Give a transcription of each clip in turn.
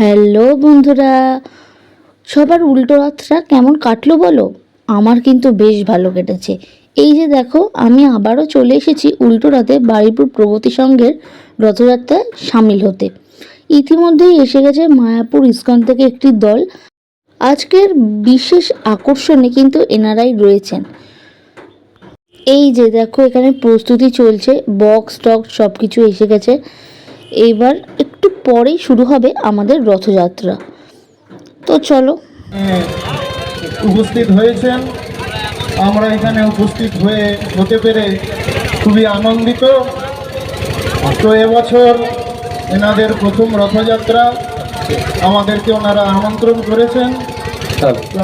Hello বন্ধুরা, সবার উল্টো রাতটা কেমন কাটলো বলো? আমার কিন্তু বেশ ভালো কেটেছে। এই যে দেখো, আমি আবারও চলে এসেছি উল্টো রাতে বাড়িপুর প্রগতি সংঘের রথযাত্রায় সামিল হতে। ইতিমধ্যেই এসে গেছে মায়াপুর ইস্কন থেকে একটি দল। আজকের বিশেষ আকর্ষণে কিন্তু এনারাই রয়েছেন। এই যে দেখো, এখানে প্রস্তুতি চলছে, বক্স, টক্স সব কিছু এসে গেছে। একটু পরেই শুরু হবে আমাদের রথযাত্রা। তো চলো। উপস্থিত হয়েছেন। আমরা এখানে উপস্থিত হয়ে হতে পেরে খুবই আনন্দিত। তো এবছর এনাদের প্রথম রথযাত্রা। আমাদেরকে ওনারা আমন্ত্রণ করেছেন।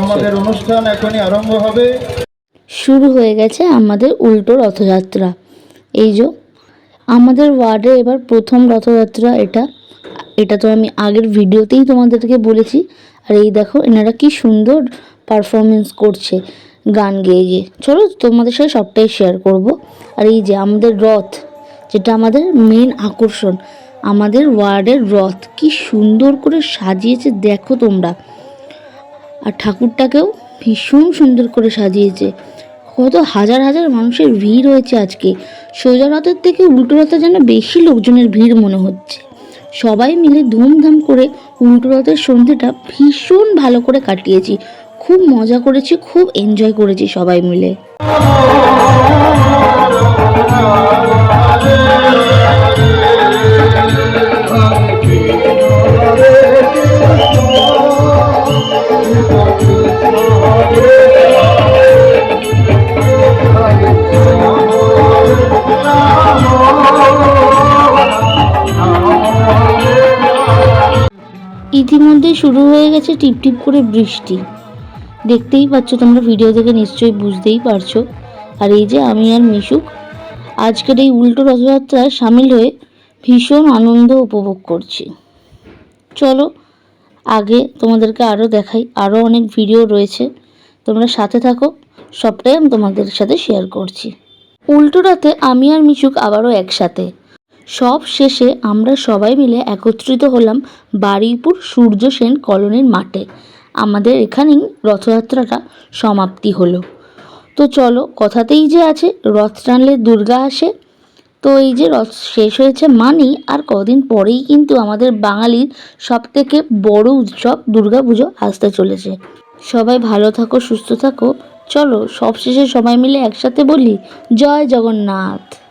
আমাদের অনুষ্ঠান এখনই আরম্ভ হবে। শুরু হয়ে গেছে আমাদের উল্টো রথযাত্রা। এই যে আমাদের ওয়ার্ডে এবার প্রথম রথযাত্রা এটা। এটা তো আমি আগের ভিডিওতেই তোমাদেরকে বলেছি। আর এই দেখো, এনারা কি সুন্দর পারফরমেন্স করছে গান গেয়ে গিয়ে। চলো তোমাদের সাথে সবটাই শেয়ার করব। আর এই যে আমাদের রথ, যেটা আমাদের মেন আকর্ষণ, আমাদের ওয়ার্ডের রথ, কি সুন্দর করে সাজিয়েছে দেখো তোমরা। আর ঠাকুরটাকেও ভীষণ সুন্দর করে সাজিয়েছে। কত হাজার হাজার মানুষের ভিড় হয়েছে আজকে। সোজা রথের থেকে উল্টো রথে যেন বেশি লোকজনের ভিড় মনে হচ্ছে। সবাই মিলে ধুমধাম করে উল্টো রথের সন্ধ্যেটা ভীষণ ভালো করে কাটিয়েছি। খুব মজা করেছি, খুব এনজয় করেছি সবাই মিলে। ইতিমধ্যে শুরু হয়ে গেছে টিপটিপ করে বৃষ্টি। দেখতেই পাচ্ছ তোমরা ভিডিও থেকে নিশ্চয়ই বুঝতেই পারছ। আর এই যে আমি আর মিশুক, আজকের এই উল্টো রথযাত্রায় সামিল হয়ে ভীষণ আনন্দ উপভোগ করছি। চলো, আগে তোমাদেরকে আরও দেখাই আরও অনেক ভিডিও রয়েছে। তোমরা সাথে থাকো, সবটাই আমি তোমাদের সাথে শেয়ার করছি। উল্টো রাতে আমি আর মিশুক আবারও একসাথে। সব শেষে আমরা সবাই মিলে একত্রিত হলাম বারুইপুর সূর্য সেন কলোনির মাঠে। আমাদের এখানেই রথযাত্রাটা সমাপ্তি হলো। তো চলো, কথাতেই যে আছে, রথ টানলে দুর্গা আসে। তো এই যে রথ শেষ হয়েছে মানেই আর কদিন পরেই কিন্তু আমাদের বাঙালির সব থেকে বড় উৎসব দুর্গাপুজো আসতে চলেছে। সবাই ভালো থাকো, সুস্থ থাকো। চলো, সবশেষে সবাই মিলে একসাথে বলি, জয় জগন্নাথ।